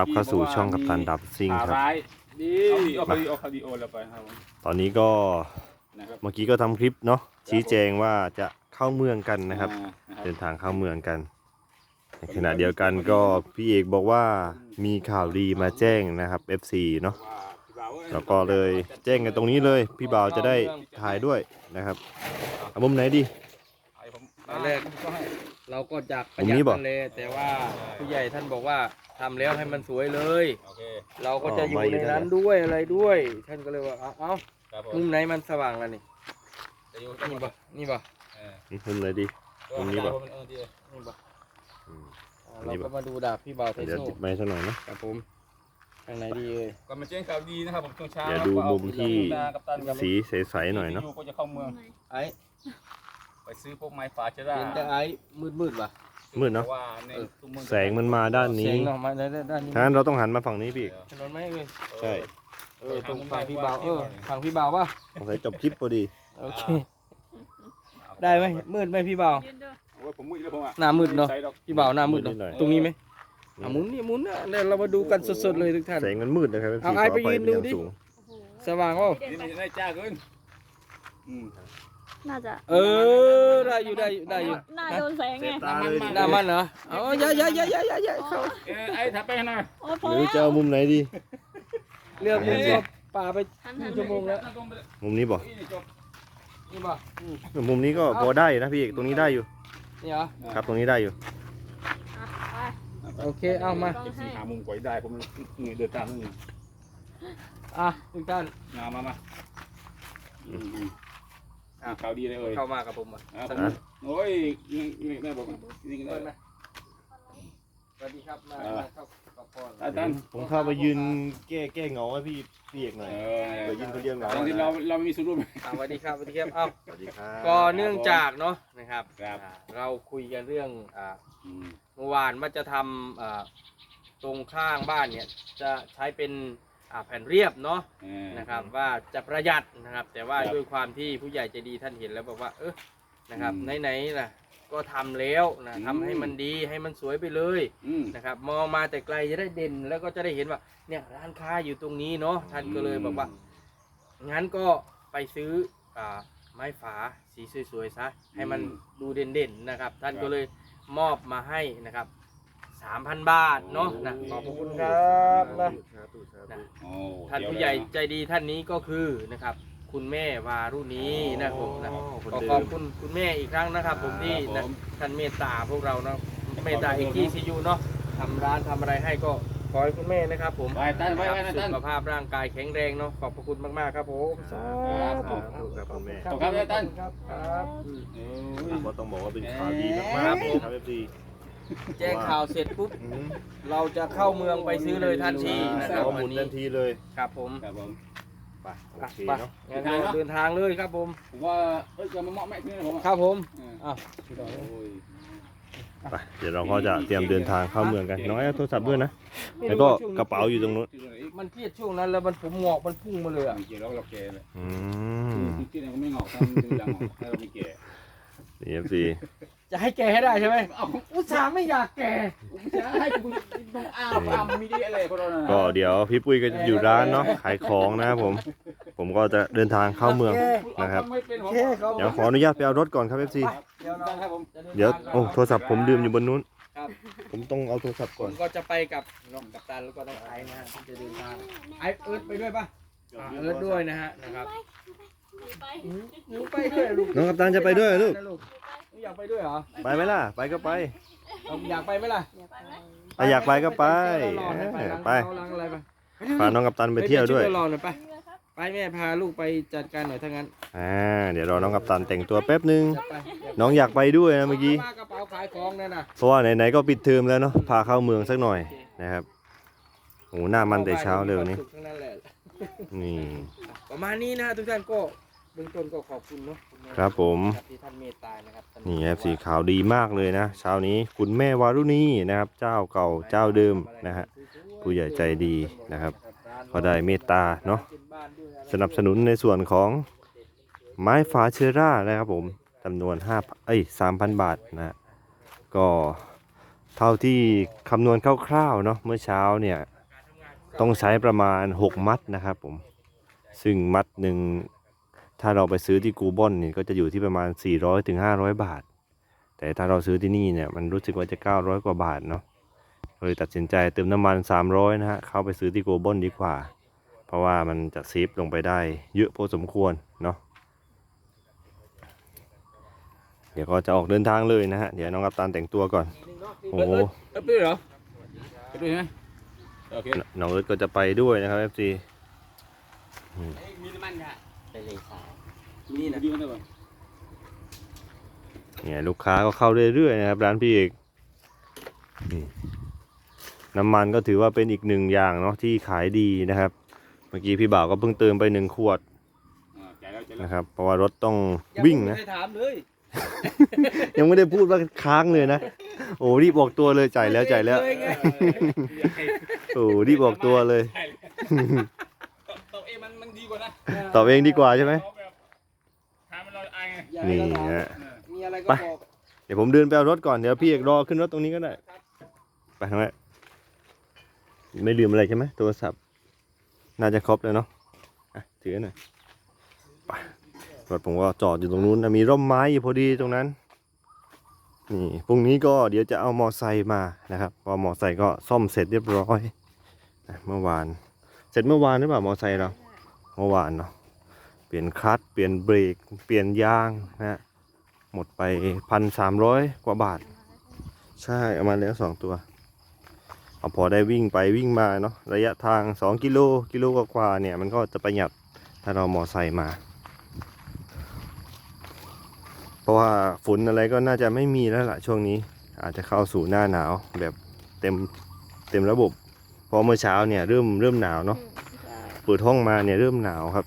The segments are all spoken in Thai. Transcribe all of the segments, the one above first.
รับเข้าสู่ช่องกัปตันดับซิ่งข่าวครับร้ายดีเอาคดีเอาคดีโอเราไปครับผมตอนนี้ก็นะครับเมื่อกี้ก็ทำคลิปเนาะชี้แจงว่าจะเข้าเมืองกันนะครับอ่านะคเดิรับนทางเข้าเมืองกันในขณะเดียวกันก็พี่เอกบอกว่ามีข่าวดีมาแจ้งนะครับ FC เนาะแล้วก็เลยแจ้งกันตรงนี้เลย พี่บ่าวจะได้ถ่ายด้วยนะครับเอามุมไหนดีไอ้ผมตอนแรกก็ให้ เราก็อยากปผระมหยันี่ดบอกทะเลแต่ว่าผู้ใหญ่ท่านบอกว่าทำแล้วให้มันสวยเลย โอเคเราก็จะอยู่อ๋อไม่ในได้นั้นด้วยอะไรด้วย ท่านก็เลยว่าเอาเอาครับผมุมมไหนมันสว่างแล้วนี่จะอยู่นี่บ่นี่บ่เออมุมไหนดี ตรงนี้บ่เออดีนี่บ่อืมอ่านี่เราบ่ก็มาดูดาบพี่บ่าวไทเดี๋ยวโซ่ติดไม้สักหน่อยนะ ครับผมทางไหนดีเอ่ยก็มาแจ้งข่าวดีนะครับผมช่วงเช้าเดี๋ยวดูมุมที่กัปตันกับสีใสๆหน่อยเนาะที่ก็จะเข้าเมืองไอ้ ไปซื้อพวกไม้ฝาเชอร่าเห็นแต่ไอ้มืดมืดๆว่ะ มืดเนาะพรว่าในตัวเมืองแสงมันมาด้านเสีนี้ยงออกมาด้านด้านนี้ฉะนั้นเราต้องหันมาฝั่งนี้พี่ถนนไหมเอ่ยใช่ เออตรงฝั่งพี่บ่าวเออฝั่งพี่บ่าวป่ะสงสัยจบคลิปพอดี โอเค ได้ไหมมืดไหมพี่บ่าวโอ้ยผมมืดแล้วผมอะหน้ามืดเนาะใส่ดอกพี่บ่าวหน้ามืดเนาะนิดหน่อย ตรงนี้ไหมอะหมุนนี่หมุนนะเดี๋ยวเรามาดูกันสดๆเลยทุกท่าน แสงมันมืดนะครับเอาไอ้ไปยืนดูดิสูงสว่างเปล่านี่มันจะได้จ้าเกินอืม น่าจะเออได้อยู่ได้อยู่ได้อยู่หน้าโดนแสงไงตาเลยดิหน้ามันเหรออ๋ออย่าอย่าอย่าอย่าอย่าอย่าเข้าเออไอ้ถัดไปหน่อยโอ้ยพอหรือแล้วจะเอามุมไหนดี เรื่องมุมก็ป่าไปหันคหัรึ่นงชั่วโมงแล้วมุมนี้บอกนี่จบนี่ป่ะมุมนี้ก็พอได้นะพี่เอกตรงนี้ได้อยู่ นี่เหรอครับตรงนี้ได้อยู่ อะไปโอเคเอามาเก็บสีหามุมกวยได้ผมนี่เดินตามนี่อะทุกท่านงามามา อืมอืมอ่าข่าวดีเลยเอ่ยเข้ามากับผมอะอ่าผมโอ้ยนี่นี่ได้บอกนี่เปิดไหมได้สวัสดีครับมาอ่า เข้ากับพ่ออาจารย์ผมเข้าไปยืนแก้แก้เหงาให้พี่พี่เอกหน่อยเอเดี๋ยวยืนคนเดียวเหงาตอนที่เราเราไม่มีส่วนร่วม อ่าสวัสดีครับสวัสดีครับเอ้าสวัสดีครับก็เนื่องจากเนาะนะครับครับ อ่าเราคุยกันเรื่องอ่าอืมเมื่อวานว่าจะทำอ่าตรงข้างบ้านเนี่ยจะใช้เป็น อ่าแผ่นเรียบเนาะเออนะครับว่าจะประหยัดนะครับ แต่ว่าครับด้วยความที่ผู้ใหญ่ใจดีท่านเห็นแล้วบอกว่าเออนะครับอืมไหนๆล่ะก็ทำแล้วนะอืม ทำให้มันดีให้มันสวยไปเลยอืม นะครับมองมาแต่ไกลจะได้เด่นแล้วก็จะได้เห็นว่าเนี่ยร้านค้าอยู่ตรงนี้เนาะท่านก็เลยบอกว่า งั้นก็ไปซื้ออ่าไม้ฝาสีสวยๆซะให้มันดูเด่นๆนะครับ ท่านก็เลยมอบมาให้นะครับ 3,000บาทเนาะนะขอบพระคุณครับนะนะโอ้ท่านผู้ใหญ่ใจดีท่านนี้ก็คือนะครับ คุณแม่วารุณีนะครับผมนะคนขอเดิขอบมคุณคุณแม่อีกครั้งนะครับ ผมที่ครันะบผมท่านเมตตาพวกเราเนาะเมตตาเอกที่ซียูเนาะทำร้านทำอะไรให้ก็ขอให้คุณแม่นะครับ ผมไปตั้นไว้ไว้นะสุตั้นขภาพร่างกายแข็งแรงเนาะขอบพระคุณมากๆครับผมสาครับธุครับคุณแม่ขอบคุณครับท่านครับครับโอ้ยก็ต้องบอกว่าเป็นข่าวดีมากครับๆผมครับเอฟซี แจ้งข่าวเสร็จปุ๊บเราจะเข้าเมืองไปซื้อเลยทันทีนะคแล้รับวหวัมุนนนี้ทันทีเลยครับผมครับผม ไปโอเคไปเนาะงั้นเราเดินทางเลยครับผม ผมว่า เอ้ยจะมาเหมาะแม่ที่นี่ผมครับผมอ่าอะโอ้ย ไปเดี๋ยวเราก็จะเตรียมเดินทางเข้าเมืองกันน้อยเอาโทรศัพท์ด้วยนะ แล้วก็กระเป๋าอยู่ตรงนู้นที่ไหนอีกมันเครียดช่วงนั้นแล้วมันผมหงอกมันพุ่งมาเลยอะเกี่ยวกับเราแก่เลยอืม ที่ไหนก็ไม่งอกทำดึงดังออกให้เราไม่แก่ นี่เอฟซีจะให้แกให้ได้ใช่ไหมเอาอุตส่าห์ไม่อยากแกจะให้คุณต้องอ้าวอ้าวมีดีอะไรพวกเราน่ะก็เดี๋ยวพี่ปุ้ยก็จะอยู่ร้านเนาะขายของนะครับผม ผมก็จะเดินทางเข้าเมืองนะครับ ไม่เป็นผมแกเขาเดี๋ยวขออนุญาตไปเอารถก่อนครับเอฟซีเดี๋ยวเราครับผมจะนเดี๋ยวทางโอ้โทรศัพท์ผมลืมอยู่บนนู้น ครับผมต้องเอาโทรศัพท์ผก่อน มก็จะไปกับน้องกัปตันแล้วก็น้องไอซ์นะฮะที่จะเดินทางไอซ์เอิร์ธไปด้วยปะอ่าเอิร์ธด้วยนะฮะนะครับไปหนูหนูไปด้วยลูกน้องกัปตันจะไปด้วยเหรอลูก นะหนูอยาก ไปด้วยเหรอไปไหมล่ะ ไปก็ไปเอาอยากไปไหมล่ะเดี๋ยวไปไหมถ้าอยากไปก็ไปรอหน่อยเออไปไปล้างเท้าล้างอะไรไปพาน้องกัปตันไปเที่ยวด้วยรอหน่อยไปไปแม่พาลูกไปจัดการหน่อยถ้างั้นอ่าเดี๋ยวรอน้องกัปตันแต่งตัวแป๊บนึงจัดไปน้องอยากไปด้วยนะเมื่อกี้มากระเป๋าขายของนั่นน่ะเพราะว่าไหนๆก็ปิดเทอมแล้วเนาะพาเข้าเมืองสักหน่อยนะครับโอ้หน้ามันแต่เช้าเลยวันนี้มีความสุขทั้งนั้นแหละ นี่ ประมาณนี้นะฮะทุกท่านก็เบื้องต้นก็ขอบคุณเนาะณแม่ครับผมครับที่ท่านเมตตา นี่ครับสีขาวดีมากเลยนะเช้านี้คุณแม่วารุณีนะครับ เจ้าเก่าเจ้าเดิมนะฮะผู้ใหญ่ใจดีนะครับก็ได้เมตตาเนาะสนับสนุนในส่วนของไม้ฝาเชื้อรานะครับผมจำนวน5เอ้ย3,000 บาทนะฮะก็เท่าที่คำนวณคร่าวๆเนาะเมื่อเช้าเนี่ยต้องใช้ประมาณ 6 มัดนะครับผมซึ่งมัดหนึ่ง ถ้าเราไปซื้อที่กูบอนเนี่ยก็จะอยู่ที่ประมาณ 400ถึง500 บาท แต่ถ้าเราซื้อที่นี่เนี่ยมันรู้สึกว่าจะ 900 กว่าบาทเนาะเลยตัดสินใจเติมน้ำมัน 300 นะฮะเข้าไปซื้อที่โกบอนดีกว่า เพราะว่ามันจะเซฟลงไปได้เยอะพอสมควรเนาะเดี๋ยวก็จะออกเดินทางเลยนะฮะ เดี๋ยวน้องกัปตันแต่งตัวก่อน โอ้โหเอ๊ะด้วยเหรอไปด้วยไหมโอเคน้องเอิร์ธก็จะไปด้วยนะครับ FC มีน้ำมันค่ะไปเลยสาย นี่นะดีมันได้ป่ะเนี่ยลูกค้าก็เข้าเรื่อยๆนะครับ ร้านพี่เอกนี่น้ำมันก็ถือว่าเป็นอีกหนึ่งอย่างเนาะที่ขายดีนะครับ เมื่อกี้พี่บ่าวก็เพิ่งเติมไปหนึ่งขวดอ่าใจแล้วใจแล้วนะครับ เพราะว่ารถต้องวิ่งนะไม่ได้ถามเลยยังไม่ได้พูดว่าค้างเลยนะ โอ้รีบบอกตัวเลยจ่ายแล้วจ่ายแล้วเลยไงโอ้รีบบอกตัวเลยตอบเองมันมันดีกว่านะตอบเองดีกว่าใช่ไหม นี่เราถามฮะมีอะไรก็ไปบอกเดี๋ยวผมเดินไปเอารถก่อนเดี๋ยวพี่เอกรอขึ้นรถตรงนี้ก็ได้ ไปทางไหนไม่ลืมอะไรใช่ไหมโทรศัพท์ น่าจะครบแล้วเนาะอะถือหน่อยไปรถผมก็จอดอยู่ตรงนู้นนะมีร่มไม้อยู่พอดีตรงนั้นนี่พรุ่งนี้ก็เดี๋ยวจะเอามอไซค์มานะครับเพอมอไซค์ก็ซ่อมเสร็จเรียบร้อยนะเมื่อวาน เสร็จเมื่อวานหรือเปล่ามอไซค์เราเมื่อวานเนาะเป ลี่ยนคลัตช์เปลี่ยนเบรก เปลี่ยนยางนะฮะหมดไปพันสามร้อยกว่าบาท ใช่เอามาแล้วสองตัว เอาพอได้วิ่งไปวิ่งมาเนาะระยะทางสองกิโลกิโลกว่าๆเนี่ยมันก็จะประหยัดถ้าเรามอไซค์มา เพราะว่าฝนอะไรก็น่าจะไม่มีแล้วล่ะช่วงนี้ อาจจะเข้าสู่หน้าหนาวแบบเต็มเต็มระบบเพราะเมื่อเช้าเนี่ยเริ่มเริ่มหนาวเนาะใช่เปิดห้องมาเนี่ยเริ่มหนาวครับ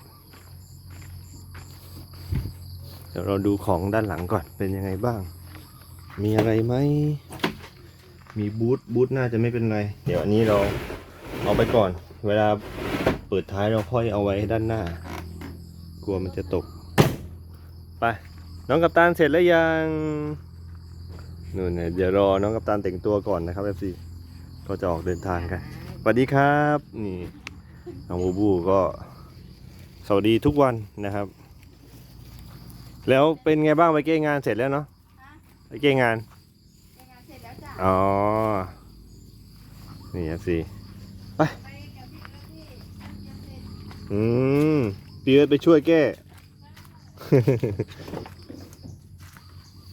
เดี๋ยวเราดูของด้านหลังก่อนเป็นยังไงบ้าง มีอะไรไหม มีบูทบูทน่าจะไม่เป็นไร เดี๋ยวอันนี้เราเอาไปก่อน เวลาเปิดท้ายเราค่อยเอาไว้ด้านหน้า กลัวมันจะตก ไป น้องกัปตันเสร็จแล้วยังนู่นเนี่ยเดี๋ยวรอน้องกัปตันแต่งตัวก่อนนะครับ FC ก็จะออกเดินทางกันสวัสดีครับ นี่น้องบูบูก็สวัสดีทุกวันนะครับ แล้วเป็นไงบ้างไปเก้งานเสร็จแล้วเนาะไปเก้งานงานเสร็จแล้วจ้ะอ๋อนี่สิไปไปกับพี่แล้วพี่จะเสร็จอืมพี่เอิร์ธไปช่วยแก้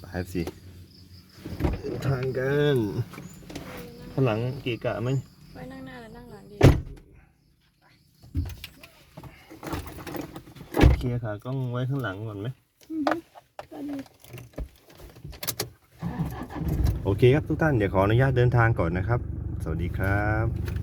ไปสิเดินทางกันข้างหลังเกีกะไหมไว้นั่งหน้าหรือนั่งหลังดีเคลียร์ขากล้องไว้ข้างหลังก่อนไหมก็ดี โอเคครับทุกท่าน เดี๋ยวขออนุญาตเดินทางก่อนนะครับ สวัสดีครับ